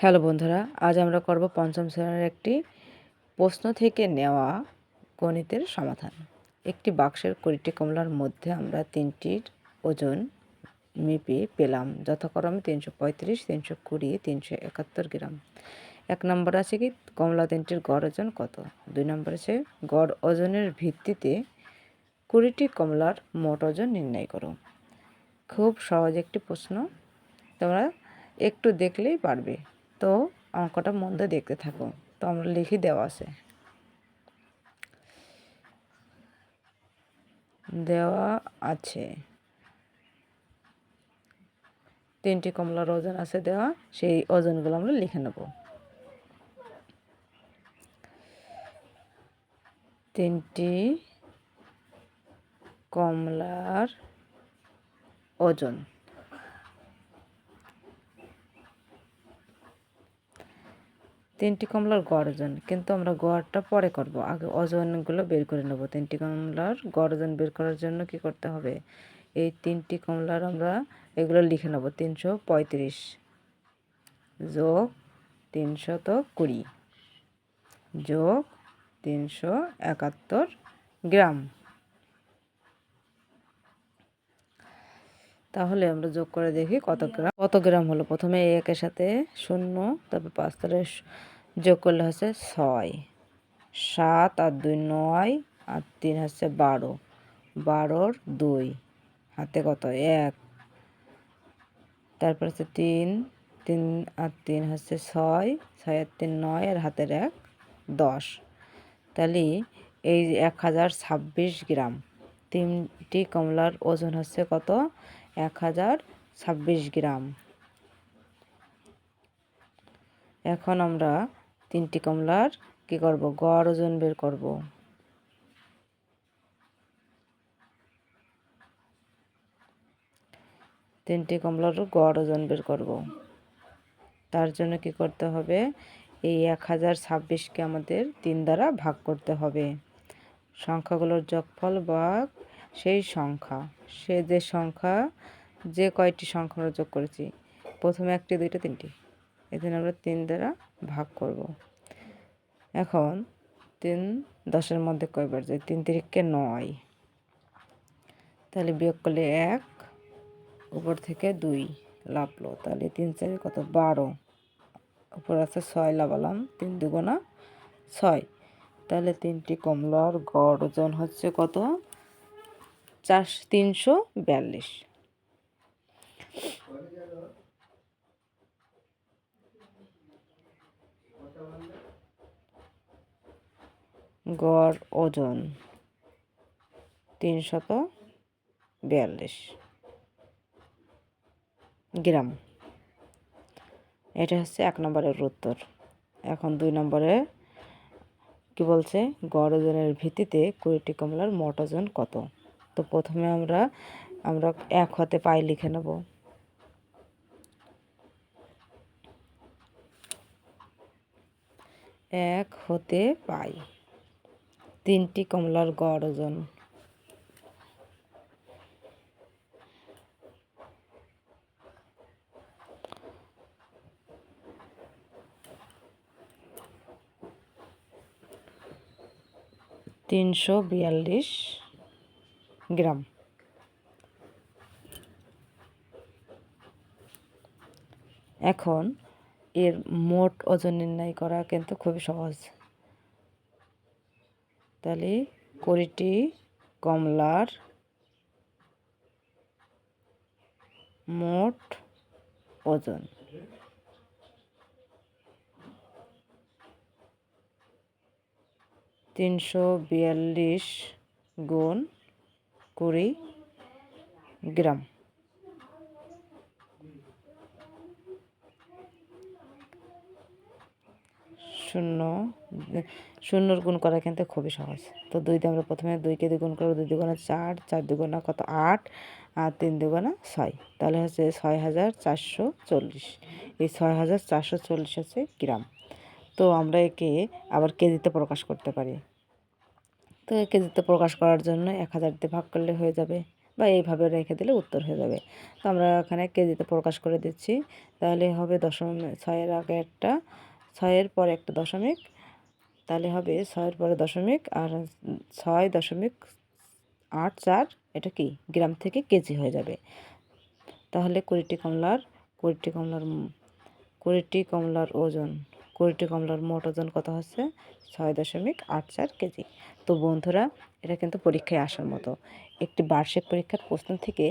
Hello বন্ধুরা, আজ আমরা করব পঞ্চম শ্রেণির একটি প্রশ্ন থেকে নেওয়া গণিতের সমাধান। একটি বাক্সের কুড়িটি কমলার মধ্যে আমরা তিনটির ওজন মেপে পেলাম। যথাক্রমে তিনশো পঁয়ত্রিশ, তিনশো কুড়ি, তিনশো একাত্তর গ্রাম। এক নম্বর আছে কি? কমলা তিনটির গড় ওজন কত? দুই নম্বর আছে, গড় ওজনের ভিত্তিতে কুড়িটি কমলার মোট ওজন নির্ণয় করো। খুব সহজ একটি প্রশ্ন, তোমরা একটু দেখলেই পারবে। তো অঙ্কটা মন দিয়ে দেখতে থাকো। তো আমরা লিখে দেওয়া আছে। দেওয়া আছে। তিনটি কমলার ওজন আছে দেওয়া, সেই ওজনগুলো আমরা লিখে নেব। তিনটি কমলার ওজন। তিনটি কমলার গড় ওজন। কিন্তু আমরা গড়টা পরে করব। আগে ওজনগুলো বের করে নেব। তিনটি কমলার গড় ওজন বের করার জন্য কি করতে হবে? এই তিনটি কমলার আমরা এগুলো লিখে নেব। তিনশো পঁয়ত্রিশ যোগ তিনশত কুড়ি যোগ তিনশো একাত্তর গ্রাম। তাহলে আমরা যোগ করে দেখি কত গ্রাম কত গ্রাম হলো? প্রথমে একের সাথে শূন্য, তারপর পাঁচ তাহলে যোগ করলে হচ্ছে ছয়। সাত আর দুই নয় আর তিন হচ্ছে বারো। বারোর দুই। হাতে কত? এক। তারপর হচ্ছে তিন তিন আর তিন হচ্ছে ছয় ছয় আর তিন নয় আর হাতের এক দশ। তাহলে এই এক হাজার ছাব্বিশ গ্রাম, তিনটি কমলার ওজন হচ্ছে কত? এক হাজার ছাব্বিশ গ্রাম। এখন আমরা তিনটি কমলার কি করব? গড় ওজন বের করব। তিনটি কমলার গড় ওজন বের করব। তার জন্য কি করতে হবে? এই এক হাজার ছাব্বিশকে আমাদের তিন দ্বারা ভাগ করতে হবে। সংখ্যাগুলোর যোগফল বা সেই সংখ্যা। সে যে সংখ্যা, যে কয়টি সংখ্যা আমরা যোগ করেছি, প্রথমে একটি, দুইটা, তিনটি। এখানে আমরা তিন দ্বারা ভাগ করব। এখন তিন দশের মধ্যে কয়বার যায়? তিন তিরিককে নয়। তাহলে বিয়োগ করলে এক, উপর থেকে দুই লাভলো। তাহলে তিন চারি কত? বারো। উপর আছে ছয় লাভালাম। তিন দুগুণা ছয়। তাহলে তিনটি কমলার গড় ওজন হচ্ছে কত? চার তিনশো বিয়াল্লিশ। গড় ওজন তিনশত বিয়াল্লিশ। গ্রাম। এটা হচ্ছে এক নম্বরের উত্তর। এখন দুই নম্বরে কি বলছে? গড় ওজনের ভিত্তিতে কুড়িটি কমলার মোট ওজন কত? তো প্রথমে আমরা আমরা এক হতে পাই লিখে নেব। এক হতে পাই তিনটি কমলার গড় ওজন। তিনশো বিয়াল্লিশ। গ্রাম। এখন এর মোট ওজন নির্ণয় করা কিন্তু খুবই সহজ। তাহলে কুড়িটি কমলার মোট ওজন। তিনশো বিয়াল্লিশ গুণ কুড়ি গ্রাম। শূন্য, শূন্যর গুণ করা কিন্তু খুবই সহজ। তো দুই দিয়ে আমরা প্রথমে দুইকে দ্বিগুণ করব, দুই দুগুণা চার চার দুগুণা কত? আট, আর তিন দুগুণা ছয়। তাহলে হচ্ছে ছয় হাজার চারশো চল্লিশ। এই ছয় হাজার চারশো চল্লিশ হচ্ছে গ্রাম। তো আমরা একে আবার কেজিতে প্রকাশ করতে পারি? তো কেজিতে প্রকাশ করার জন্য এক হাজার দিয়ে ভাগ করলে হয়ে যাবে বা এইভাবে রেখে দিলে উত্তর হয়ে যাবে। তো আমরা এখানে কেজিতে প্রকাশ করে দিচ্ছি। তাহলে হবে দশমিক ছয়ের আগে একটা, ছয়ের পরে একটা দশমিক, তাহলে হবে ছয়ের পরে দশমিক, আর ছয় দশমিক আট চার, এটা কি? গ্রাম থেকে কেজি হয়ে যাবে। তাহলে কুড়িটি কমলার কুড়িটি কমলার কুড়িটি কমলার ওজন কুড়িটি কমলার মোট ওজন কত হচ্ছে? ছয় দশমিক আট চার কেজি। তো বন্ধুরা, এটা কিন্তু পরীক্ষায় আসার মতো। একটি বার্ষিক পরীক্ষার প্রশ্ন থেকে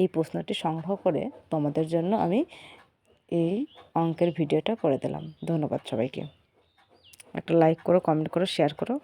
এই প্রশ্নটি সংগ্রহ করে তোমাদের জন্য আমি এই অঙ্কের ভিডিওটা করে দিলাম। ধন্যবাদ সবাইকে। একটা লাইক করো কমেন্ট করো শেয়ার করো।